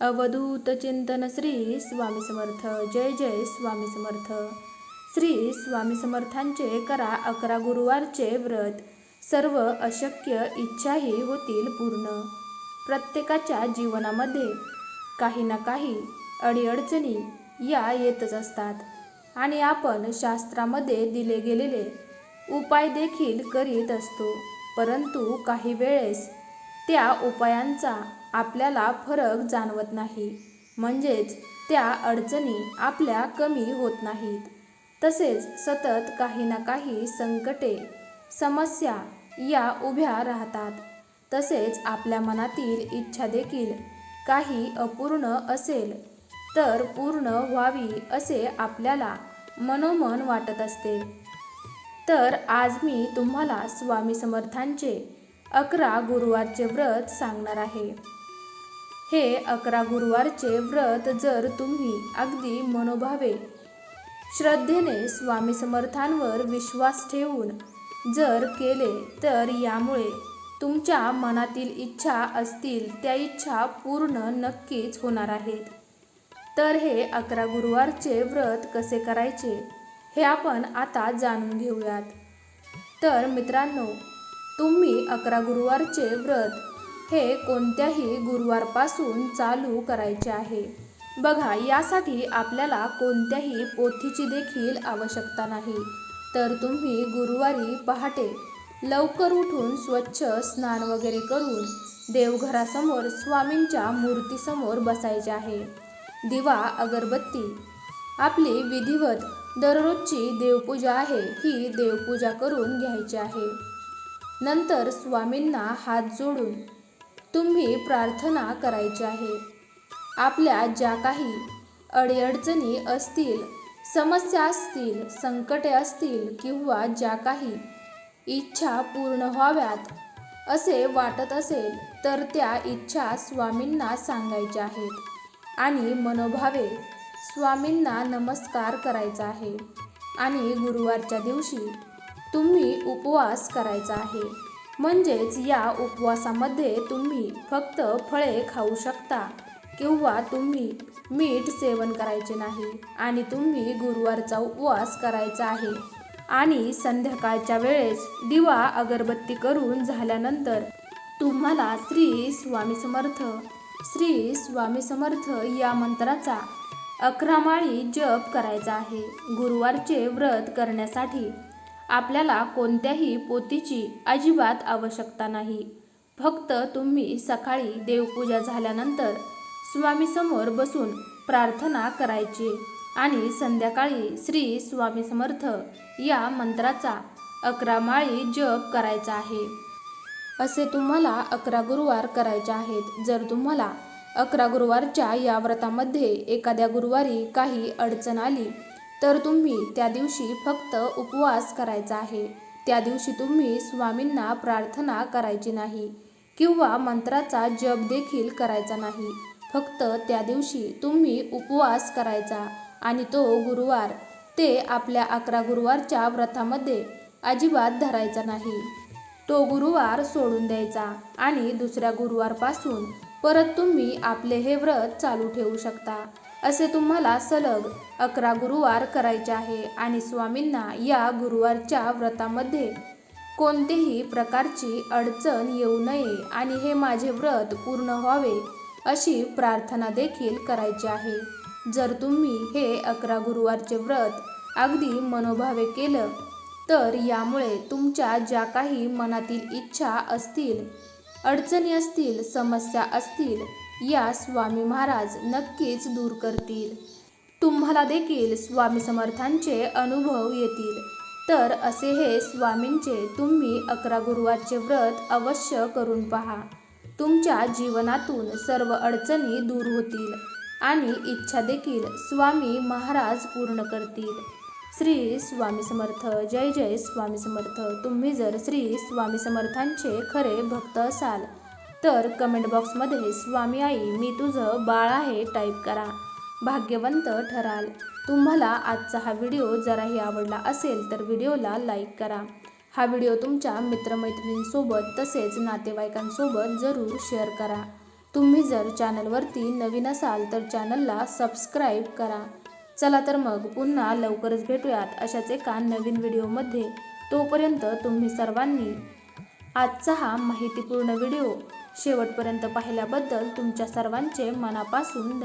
अवधूत चिंतन श्री स्वामी समर्थ. जय जय स्वामी समर्थ. श्री स्वामी समर्थांचे करा अकरा गुरुवारचे व्रत. सर्व अशक्य इच्छाही होतील पूर्ण. प्रत्येकाच्या जीवनामध्ये काही ना काही अडीअडचणी या येतच असतात आणि आपण शास्त्रामध्ये दिले गेलेले उपाय देखील करीत असतो. परंतु काही वेळेस त्या उपायांचा आपल्याला फरक जाणवत नाही. म्हणजेच त्या अडचणी आपल्या कमी होत नाहीत. तसेच सतत काही ना काही संकटे समस्या या उभ्या राहतात. तसेच आपल्या मनातील इच्छा देखील काही अपूर्ण असेल तर पूर्ण व्हावी असे आपल्याला मनोमन वाटत असते. तर आज मी तुम्हाला स्वामी समर्थांचे अकरा गुरुवारचे व्रत सांगणार आहे. हे अकरा गुरुवारचे व्रत जर तुम्ही अगदी मनोभावे श्रद्धेने स्वामी समर्थांवर विश्वास ठेवून जर केले तर यामुळे तुमच्या मनातील इच्छा असतील त्या इच्छा पूर्ण नक्कीच होणार आहेत. तर हे अकरा गुरुवारचे व्रत कसे करायचे हे आपण आता जाणून घेऊयात. तर मित्रांनो तुम्ही अकरा गुरुवारचे व्रत हे कोणत्याही गुरुवारपासून चालू करायचे आहे. बघा यासाठी आपल्याला कोणत्याही पोथीची देखील आवश्यकता नाही. तर तुम्ही गुरुवारी पहाटे लवकर उठून स्वच्छ स्नान वगैरे करून देवघरासमोर स्वामींच्या मूर्तीसमोर बसायचे आहे. दिवा अगरबत्ती आपली विधिवत दररोजची देवपूजा आहे ही देवपूजा करून घ्यायची आहे. नंतर स्वामींना हात जोडून तुम्ही प्रार्थना करायची आहे. आपल्या ज्या काही अडीअडचणी असतील समस्या असतील संकटे असतील किंवा ज्या काही इच्छा पूर्ण व्हाव्यात असे वाटत असेल तर त्या इच्छा स्वामींना सांगायच्या आहेत आणि मनोभावे स्वामींना नमस्कार करायचा आहे. आणि गुरुवारच्या दिवशी तुम्ही उपवास करायचा आहे. म्हणजेच या उपवासामध्ये तुम्ही फक्त फळे खाऊ शकता किंवा तुम्ही मीठ सेवन करायचे नाही आणि तुम्ही गुरुवारचा उपवास करायचा आहे. आणि संध्याकाळच्या वेळेस दिवा अगरबत्ती करून झाल्यानंतर तुम्हाला श्री स्वामी समर्थ श्री स्वामी समर्थ या मंत्राचा अकरा माळी जप करायचा आहे. गुरुवारचे व्रत करण्यासाठी आपल्याला कोणत्याही पोतीची अजिबात आवश्यकता नाही. फक्त तुम्ही सकाळी देवपूजा झाल्यानंतर स्वामीसमोर बसून प्रार्थना करायची आणि संध्याकाळी श्री स्वामी समर्थ या मंत्राचा अकरा माळी जप करायचा आहे. असे तुम्हाला अकरा गुरुवार करायचे आहेत. जर तुम्हाला अकरा गुरुवारच्या या व्रतामध्ये एखाद्या गुरुवारी काही अडचण आली तर तुम्ही त्या दिवशी फक्त उपवास करायचा आहे. त्या दिवशी तुम्ही स्वामींना प्रार्थना करायची नाही किंवा मंत्राचा जप देखील करायचा नाही. फक्त त्या दिवशी तुम्ही उपवास करायचा आणि तो गुरुवार ते आपल्या अकरा गुरुवारच्या व्रतामध्ये अजिबात धरायचा नाही. तो गुरुवार सोडून द्यायचा आणि दुसऱ्या गुरुवारपासून परत तुम्ही आपले हे व्रत चालू ठेवू शकता. असे तुम्हाला सलग अकरा गुरुवार करायचे आहे आणि स्वामींना या गुरुवारच्या व्रतामध्ये कोणतीही प्रकारची अडचण येऊ नये आणि हे माझे व्रत पूर्ण व्हावे अशी प्रार्थना देखील करायची आहे. जर तुम्ही हे अकरा गुरुवारचे व्रत अगदी मनोभावे केलं तर यामुळे तुमच्या ज्या काही मनातील इच्छा असतील अडचणी असतील समस्या असतील या स्वामी महाराज नक्कीच दूर करतील. तुम्हाला देखील स्वामी समर्थांचे अनुभव येतील. तर असे हे स्वामींचे तुम्ही अकरा गुरुवारचे व्रत अवश्य करून पहा. तुमच्या जीवनातून सर्व अडचणी दूर होतील आणि इच्छा देखील स्वामी महाराज पूर्ण करतील. श्री स्वामी समर्थ जय जय स्वामी समर्थ. तुम्ही जर श्री स्वामी समर्थांचे खरे भक्त असाल तर कमेंट बॉक्समध्ये स्वामी आई मी तुझं बाळ आहे टाईप करा. भाग्यवंत ठराल. तुम्हाला आजचा हा व्हिडिओ जराही आवडला असेल तर व्हिडिओला लाईक करा. हा व्हिडिओ तुमच्या मित्रमैत्रिणींसोबत तसेच नातेवाईकांसोबत जरूर शेअर करा. तुम्ही जर चॅनलवरती नवीन असाल तर चॅनलला सबस्क्राईब करा. चला तर मग पुन्हा लवकरच भेटूयात अशाच एका नवीन व्हिडिओमध्ये. तोपर्यंत तुम्ही सर्वांनी आजचा हा माहितीपूर्ण व्हिडिओ शेवटपर्यंत पाहिल्याबद्दल तुमच्या सर्वांचे मनापासून धन्यवाद.